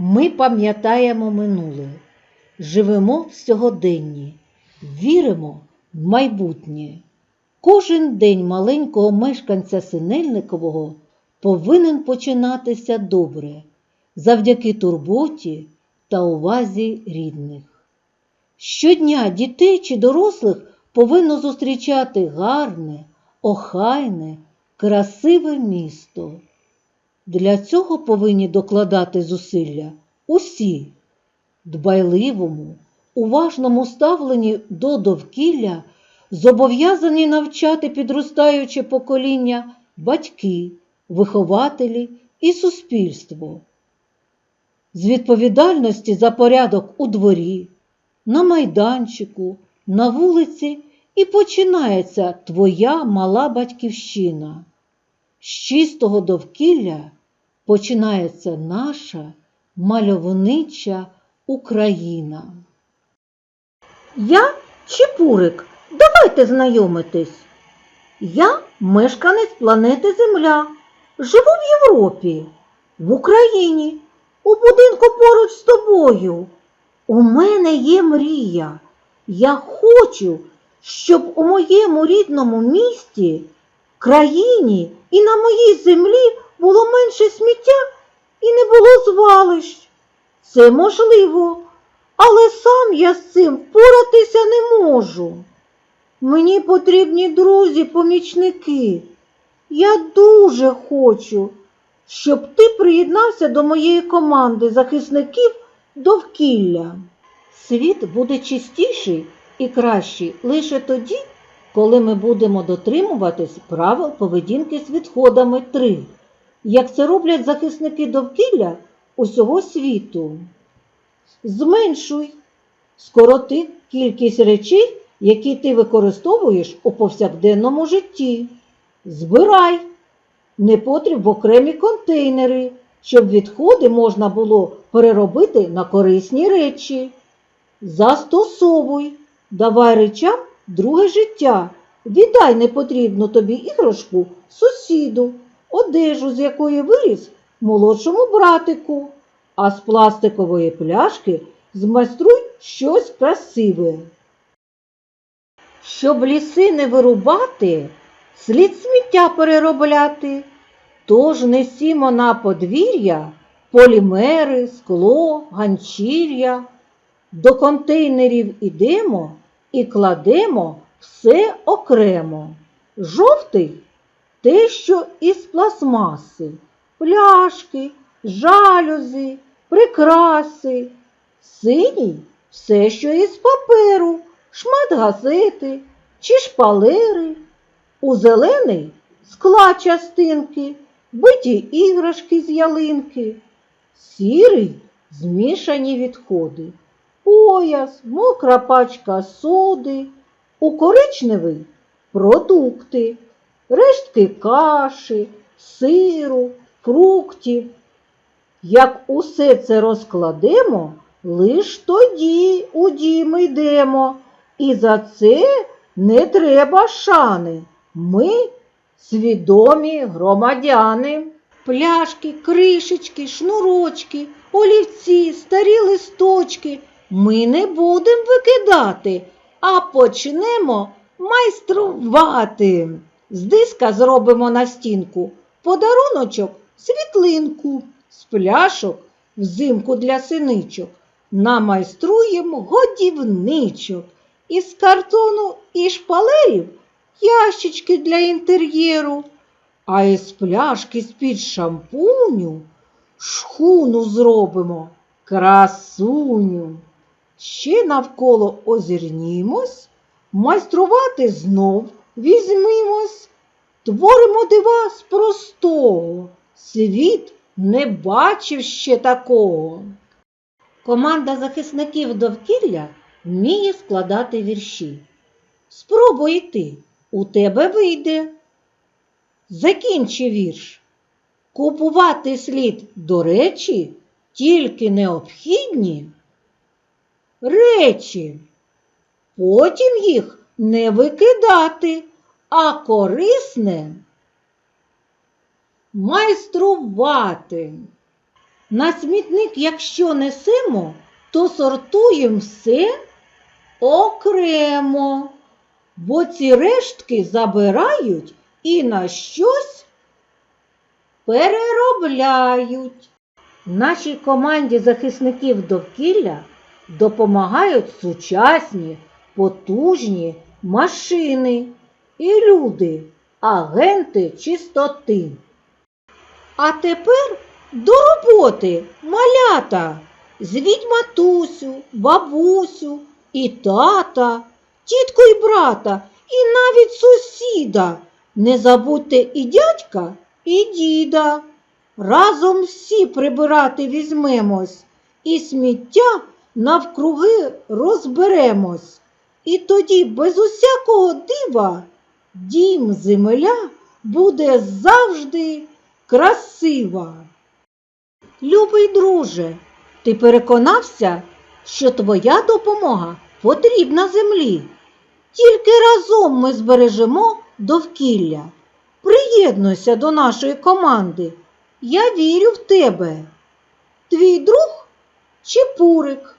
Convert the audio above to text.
Ми пам'ятаємо минуле, живемо в сьогоденні, віримо в майбутнє. Кожен день маленького мешканця Синельникового повинен починатися добре, завдяки турботі та увазі рідних. Щодня дітей чи дорослих повинно зустрічати гарне, охайне, красиве місто. Для цього повинні докладати зусилля усі дбайливому, уважному ставленні до довкілля зобов'язані навчати підростаюче покоління батьки, вихователі і суспільство. З відповідальності за порядок у дворі, на майданчику, на вулиці і починається твоя мала батьківщина. З чистого довкілля починається наша мальовнича Україна. Я Чепурик, давайте знайомитись. Я мешканець планети Земля. Живу в Європі, в Україні, у будинку поруч з тобою. У мене є мрія. Я хочу, щоб у моєму рідному місті, країні і на моїй землі було менше сміття і не було звалищ. Це можливо, але сам я з цим впоратися не можу. Мені потрібні друзі, помічники. Я дуже хочу, щоб ти приєднався до моєї команди захисників довкілля. Світ буде чистіший і кращий лише тоді, коли ми будемо дотримуватись правил поведінки з відходами 3, як це роблять захисники довкілля усього світу. Зменшуй, скороти кількість речей, які ти використовуєш у повсякденному житті. Збирай непотріб в окремі контейнери, щоб відходи можна було переробити на корисні речі. Застосовуй, давай речам друге життя. Віддай непотрібну тобі іграшку сусіду, одежу, з якої виріс молодшому братику, а з пластикової пляшки змайструй щось красиве. Щоб ліси не вирубати, слід сміття переробляти. Тож несімо на подвір'я полімери, скло, ганчір'я. До контейнерів ідемо і кладемо все окремо. Жовтий те, що із пластмаси, пляшки, жалюзи, прикраси. Синій все, що із паперу, шмат газети чи шпалери. У зелений скла частинки, биті іграшки з ялинки, сірий змішані відходи, пояс, мокра пачка соди, у коричневий продукти, рештки каші, сиру, фруктів. Як усе це розкладемо, лиш тоді у дім йдемо, і за це не треба шани. Ми свідомі громадяни. Пляшки, кришечки, шнурочки, олівці, старі листочки ми не будемо викидати, а почнемо майструвати. З диска зробимо на стінку подаруночок світлинку, з пляшок взимку для синичок. Намайструємо годівничок. Із картону і шпалерів ящички для інтер'єру, а із пляшки з-під шампуню шхуну зробимо красуню. Ще навколо озирнімось, майструвати знов візьмімось, творимо дива з простого, світ не бачив ще такого. Команда захисників довкілля вміє складати вірші. Спробуй ти, у тебе вийде. Закінчи вірш. Купувати слід, до речі, тільки необхідні речі. Потім їх не викидати, а корисне майструвати. На смітник, якщо несемо, то сортуємо все окремо, бо ці рештки забирають і на щось переробляють. Нашій команді захисників довкілля допомагають сучасні, потужні машини і люди, агенти чистоти. А тепер до роботи, малята, звіть матусю, бабусю і тата, тітку і брата, і навіть сусіда. Не забудьте і дядька, і діда. Разом всі прибирати візьмемось, і сміття навкруги розберемось. І тоді без усякого дива дім земля буде завжди красива. Любий друже, ти переконався, що твоя допомога потрібна землі. Тільки разом ми збережемо довкілля. Приєднуйся до нашої команди. Я вірю в тебе. Твій друг Чепурик.